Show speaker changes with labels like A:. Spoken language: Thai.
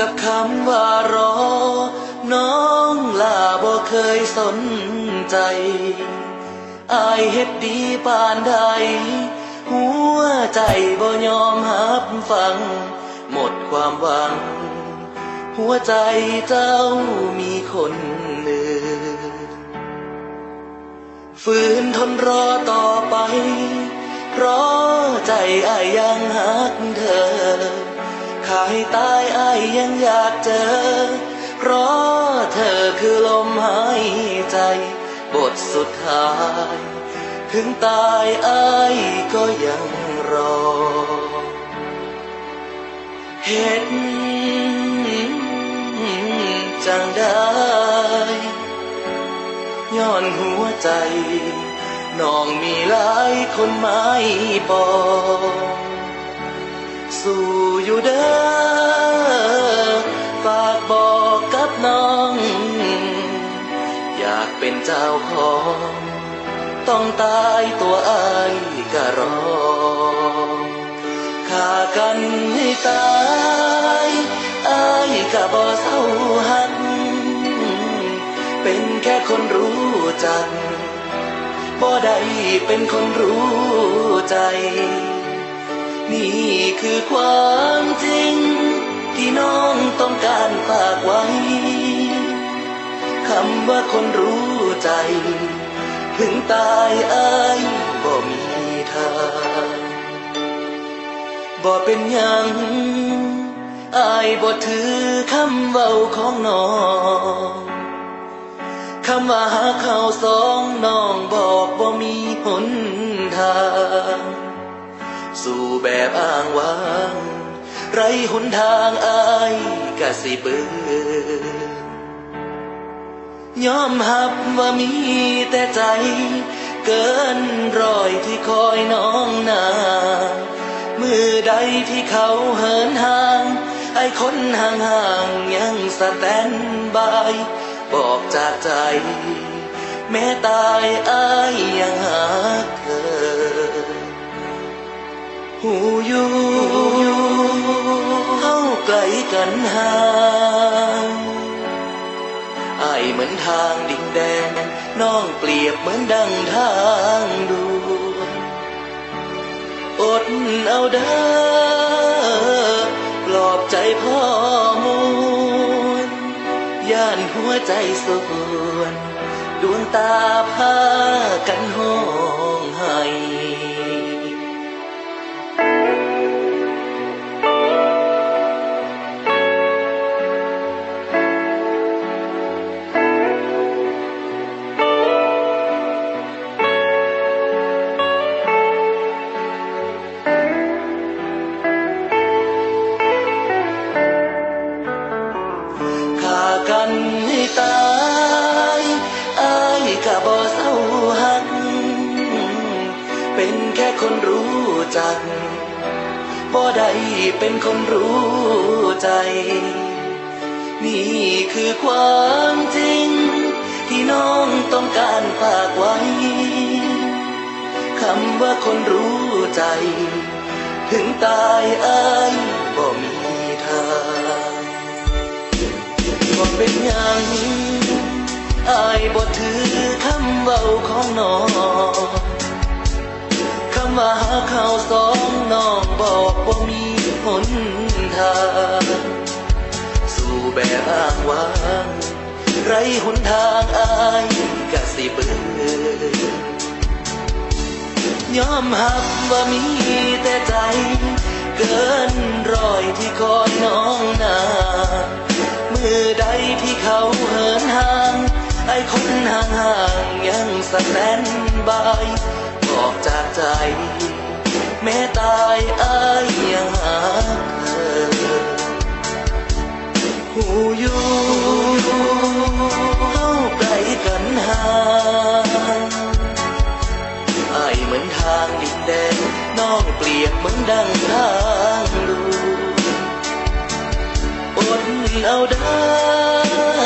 A: กับคำว่ารอ น้องลาบ่เคยสนใจ อายเฮ็ดดีปานใด หัวใจบ่ยอมหับฟัง หมดความหวัง หัวใจเจ้ามีคนหนึ่งฝืนทนรอต่อไป เพราะใจอายยังหักเธอ ขายตายอายยังอยากเจอ เพราะเธอคือลมหายใจ บทสุดท้าย ถึงตายอายก็ยังรอ เห็นจังได้ย้อนหัวใจน้องมีหลายคนไม้ปอง สู้อยู่เด้อฝากบอกกับน้อง อยากเป็นเจ้าของ ต้องตายตัวอายก็รอฆ่ากันให้ตายอายก็บ่เศร้าหักเป็นแค่คนรู้จักบ่ได้เป็นคนรู้ใจ นี่คือความจริง ที่น้องต้องการฝากไว้ คำว่าคนรู้ใจ ถึงตายอายบ่มีทางบ่เป็นยังอายบ่ถือคำเว้าของน้องคำว่าหาเขาสองน้องบอกบ่มีหนทาง สู่แบบอ้างว้าง ไรหนทางอายกะสิเบื่อยอมหับว่ามีแต่ใจ เกินรอยที่คอยน้องนามือใดที่เขาเหินห่าง ไอ้คนห่างๆยังสแตนบาย บอกจากใจ แม้ตายอายยังหาเธอ หูอยู่เฮาไกลกันห่างไอเหมือนทางดินแดนน้องเปรียบเหมือนดังทางด่วนอดเอาเด้อปลอบใจพ่อมวลย่านหัวใจส่วนดวงตาพากันห้องไห้ คนรู้จักบ่ได้เป็นคนรู้ใจ นี่คือความจริง ที่น้องต้องการฝากไว้คำว่าคนรู้ใจ ถึงตายอายบ่มีทางบ่เป็นยังอายบ่ถือคำเว้าของน้อง คำว่าหาเขาสองน้องบอกบ่ามีหนทาง สู่แบบอ้างว้างไรหนทางอายกะสิเบื่อยอมหับว่ามีแต่ใจ เกินรอยที่คอยน้องนามือใดที่เขาเหินห่าง ไอ้คนห่างห่างๆยังสแตนบาย อกจากใจ แม้ตายอายยังหาเธอหูอยู่เข้าใกล้กันห่างอเหมือนทางดินแดนน้องเปรียบเหมือนดังทางดูอดเอาเด้